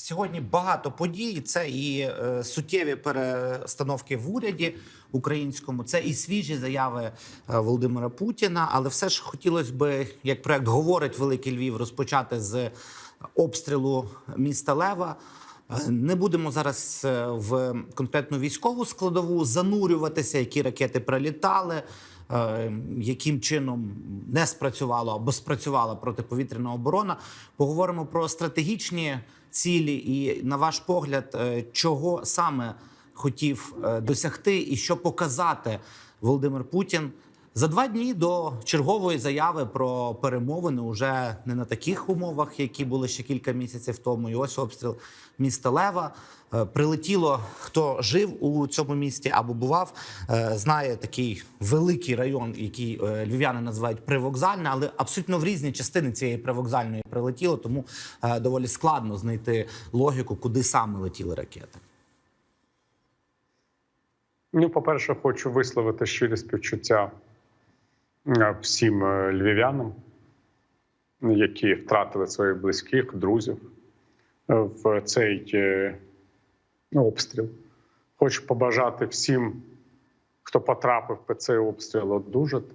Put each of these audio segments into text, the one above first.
Сьогодні багато подій. Це і е, суттєві перестановки в уряді українському, це і свіжі заяви е, Володимира Путіна. Але все ж хотілося би, як проект говорить Великий Львів, розпочати з обстрілу міста Лева. Е, Не будемо зараз е, в конкретну військову складову занурюватися, які ракети прилітали, е, яким чином не спрацювала або спрацювала протиповітряна оборона. Поговоримо про стратегічні цілі, і на ваш погляд, чого саме хотів досягти, і що показати Володимир Путін. За два дні до чергової заяви про перемовини уже не на таких умовах, які були ще кілька місяців тому. І ось обстріл міста Лева. Е, Прилетіло, хто жив у цьому місті або бував, е, знає такий великий район, який е, львів'яни називають привокзальний, але абсолютно в різні частини цієї привокзальної прилетіло, тому доволі складно знайти логіку, куди саме летіли ракети. Ну, по-перше, хочу висловити щирі співчуття всім е, львів'янам, які втратили своїх близьких, друзів е, в цей е, ну, обстріл. Хочу побажати всім, хто потрапив під цей обстріл, одужати.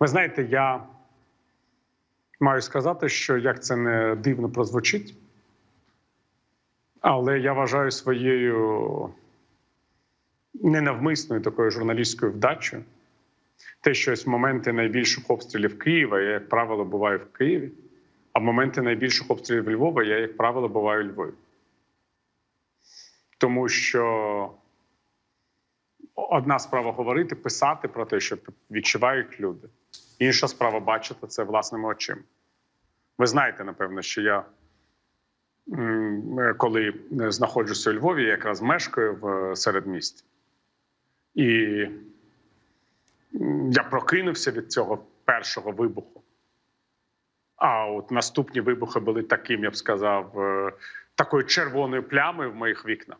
Ви знаєте, я маю сказати, що як це не дивно прозвучить, але я вважаю своєю ненавмисною такою журналістською вдачею. Те, що ось моменти найбільших обстрілів Києва, я, як правило, буваю в Києві, а моменти найбільших обстрілів Львова, я, як правило, буваю у Львові. Тому що одна справа говорити, писати про те, що відчувають люди. Інша справа бачити це власними очима. Ви знаєте, напевно, що я, коли знаходжуся у Львові, я якраз мешкаю в середмісті. І я прокинувся від цього першого вибуху. А от наступні вибухи були таким, я б сказав, е, такою червоною плямою в моїх вікнах.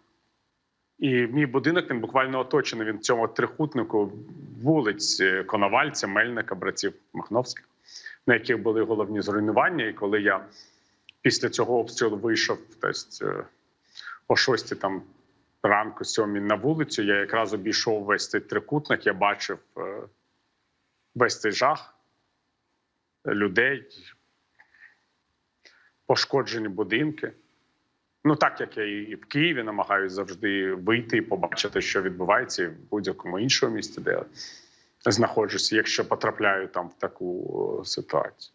І мій будинок він буквально оточений він в цьому трикутнику вулиць е, Коновальця, Мельника, братів Махновських, на яких були головні зруйнування. І коли я після цього обстрілу вийшов десь е, о 6 там ранку, сьомій на вулицю, я якраз обійшов весь цей трикутник, я бачив е, весь цей жах людей, пошкоджені будинки. Ну, так як я і в Києві намагаюся завжди вийти і побачити, що відбувається і в будь-якому іншому місті, де я знаходжуся, якщо потрапляю там в таку е, ситуацію.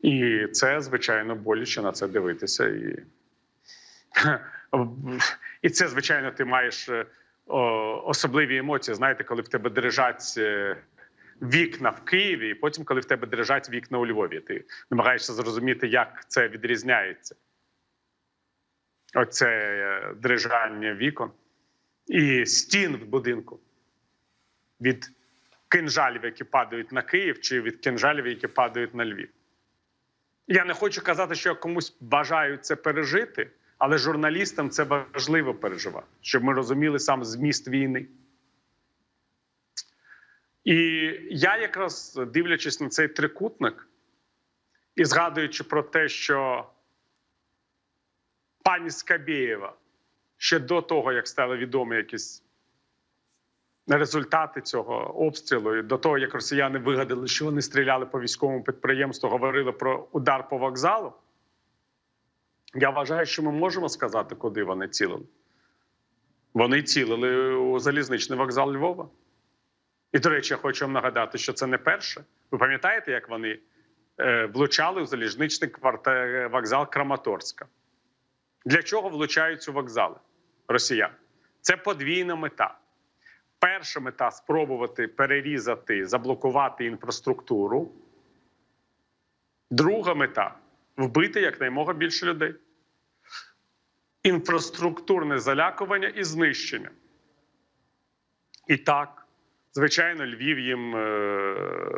І це, звичайно, боляче на це дивитися. І, і це, звичайно, ти маєш е, особливі емоції. Знаєте, коли в тебе дрижать е, вікна в Києві, і потім, коли в тебе дрижать вікна у Львові, ти намагаєшся зрозуміти, як це відрізняється. Оце е, дрижання вікон і стін в будинку від кинжалів, які падають на Київ, чи від кинжалів, які падають на Львів. Я не хочу казати, що я комусь бажаю це пережити, але журналістам це важливо переживати, щоб ми розуміли сам зміст війни. І я якраз дивлячись на цей трикутник і згадуючи про те, що пані Скабєєва ще до того, як стали відомі якісь результати цього обстрілу, і до того, як росіяни вигадали, що вони стріляли по військовому підприємству, говорили про удар по вокзалу. Я вважаю, що ми можемо сказати, куди вони цілили. Вони цілили у залізничний вокзал Львова. І, до речі, я хочу вам нагадати, що це не перше. Ви пам'ятаєте, як вони е, влучали у залізничний квартал, вокзал Краматорська? Для чого влучають у вокзали росіян? Це подвійна мета. Перша мета спробувати перерізати, заблокувати інфраструктуру. Друга мета вбити якнаймога більше людей. Інфраструктурне залякування і знищення. І так, звичайно, Львів їм е,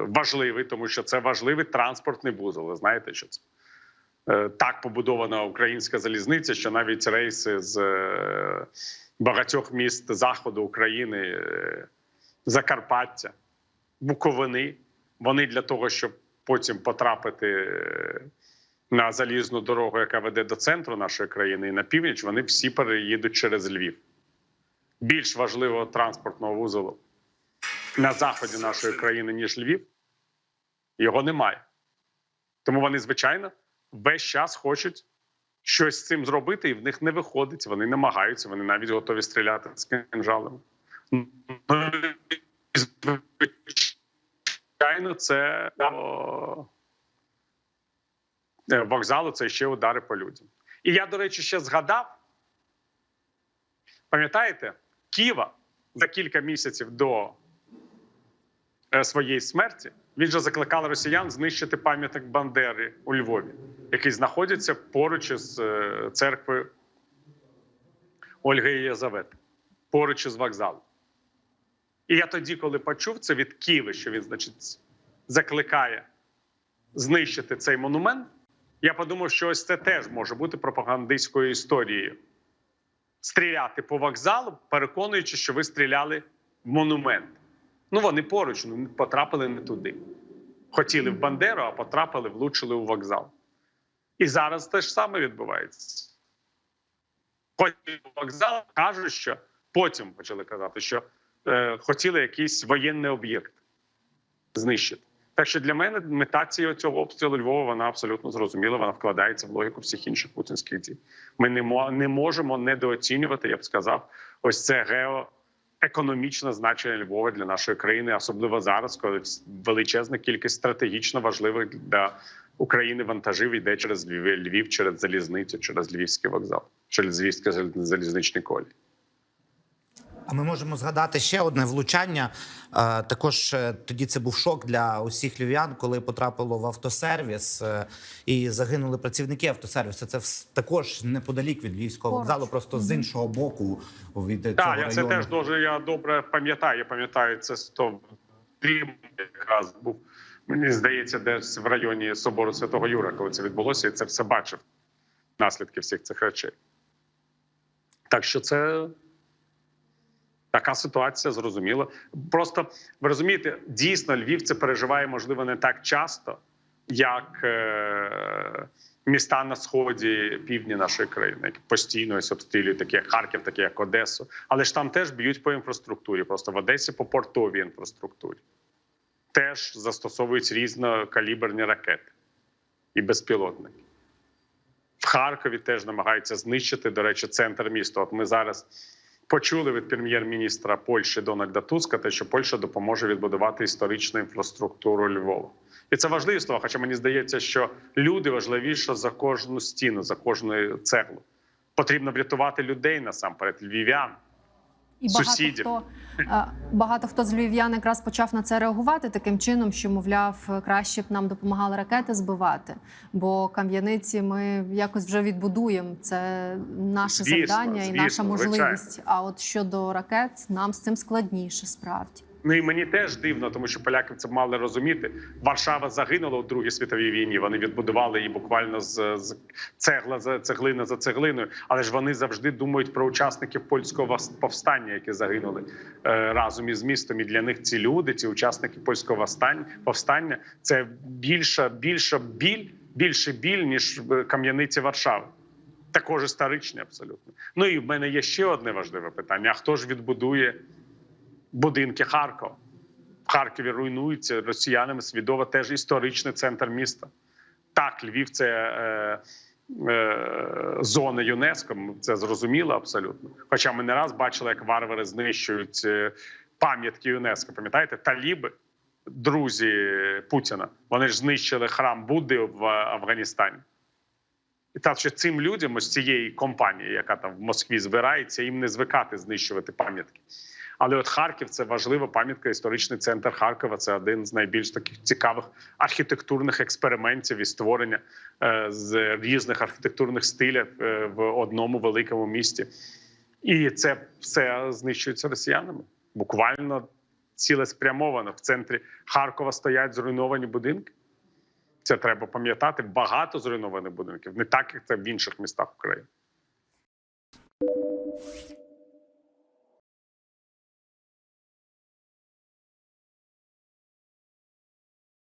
важливий, тому що це важливий транспортний вузол. Ви знаєте, що це е, так побудована українська залізниця, що навіть рейси з е, багатьох міст заходу України, Закарпаття, Буковини, вони для того, щоб потім потрапити на залізну дорогу, яка веде до центру нашої країни і на північ, вони всі переїдуть через Львів. Більш важливого транспортного вузолу на заході нашої країни, ніж Львів, його немає. Тому вони, звичайно, весь час хочуть щось з цим зробити, і в них не виходить. Вони намагаються, вони навіть готові стріляти з кинжалами. Ну, Звичайно, це о, вокзалу це ще удари по людям. І я, до речі, ще згадав. Пам'ятаєте, Ківа за кілька місяців до е, своєї смерті він же закликав росіян знищити пам'ятник Бандери у Львові, який знаходиться поруч із е, церквою Ольги Єлизавети, поруч із вокзалом. І я тоді, коли почув це від Києва, що він, значить, закликає знищити цей монумент, я подумав, що ось це теж може бути пропагандистською історією. Стріляти по вокзалу, переконуючи, що ви стріляли в монумент. Ну, вони поруч, ну потрапили не туди. Хотіли в Бандеру, а потрапили, влучили у вокзал. І зараз те ж саме відбувається. Хотіли в вокзал, кажуть, що потім почали казати, що е, хотіли якийсь воєнний об'єкт знищити. Так що для мене мета цього обстрілу Львова вона абсолютно зрозуміла. Вона вкладається в логіку всіх інших путінських дій. Ми не, не можемо недооцінювати, я б сказав, ось це геоекономічне значення Львова для нашої країни, особливо зараз, коли величезна кількість стратегічно важливих для України вантажів йде через Львів через залізницю, через Львівський вокзал, через Львівський залізничний колій. А ми можемо згадати ще одне влучання. Е, Також е, тоді це був шок для усіх львів'ян, коли потрапило в автосервіс е, і загинули працівники автосервісу. Це також неподалік від львівського вокзалу, просто з іншого боку від цього Так, я це району. теж дуже я добре пам'ятаю. Я пам'ятаю це того якраз був. Мені здається, десь в районі собору Святого Юра, коли це відбулося, і це все бачив наслідки всіх цих речей. Так що це така ситуація, зрозуміло. Просто ви розумієте, дійсно Львів це переживає, можливо, не так часто, як е- міста на сході півдні нашої країни, які постійно обстрілюють, такі як Харків, такі як Одесу. Але ж там теж б'ють по інфраструктурі. Просто в Одесі по портовій інфраструктурі. Теж застосовують різнокаліберні ракети і безпілотники. В Харкові теж намагаються знищити, до речі, центр міста. От ми зараз почули від прем'єр-міністра Польщі Дональда Туска, те, що Польща допоможе відбудувати історичну інфраструктуру Львова. І це важливі слова. Хоча мені здається, що люди важливіше за кожну стіну, за кожну цеглу. Потрібно врятувати людей насамперед, львів'ян. І багато сусідів. хто е, багато хто з львів'ян якраз почав на це реагувати таким чином, що мовляв, краще б нам допомагали ракети збивати, бо кам'яниці ми якось вже відбудуємо. Це наше Звісно, завдання і звісно, наша можливість. звичайно. А от щодо ракет, нам з цим складніше справді. Ну і мені теж дивно, тому що поляки це мали розуміти. Варшава загинула у Другій світовій війні. Вони відбудували її буквально з, з цегла за цеглина за цеглиною. Але ж вони завжди думають про учасників польського повстання, які загинули е, разом із містом. І для них ці люди, ці учасники польського повстання, це більша, більша біль, більше біль ніж кам'яниці Варшави. Також історичні, абсолютно. Ну і в мене є ще одне важливе питання: а хто ж відбудує? Будинки Харкова. В Харкові руйнуються росіянами свідомо теж історичний центр міста. Так, Львів це е, е, зона ЮНЕСКО. Це зрозуміло абсолютно. Хоча ми не раз бачили, як варвари знищують е, пам'ятки ЮНЕСКО. Пам'ятаєте, таліби, друзі Путіна, вони ж знищили храм Будди в Афганістані. І так, що цим людям, ось цієї компанії, яка там в Москві збирається, їм не звикати знищувати пам'ятки. Але от Харків це важлива пам'ятка, історичний центр Харкова. Це один з найбільш таких цікавих архітектурних експериментів і створення е, з різних архітектурних стилів е, в одному великому місті. І це все знищується росіянами. Буквально цілеспрямовано в центрі Харкова стоять зруйновані будинки. Це треба пам'ятати. Багато зруйнованих будинків, не так як це в інших містах України.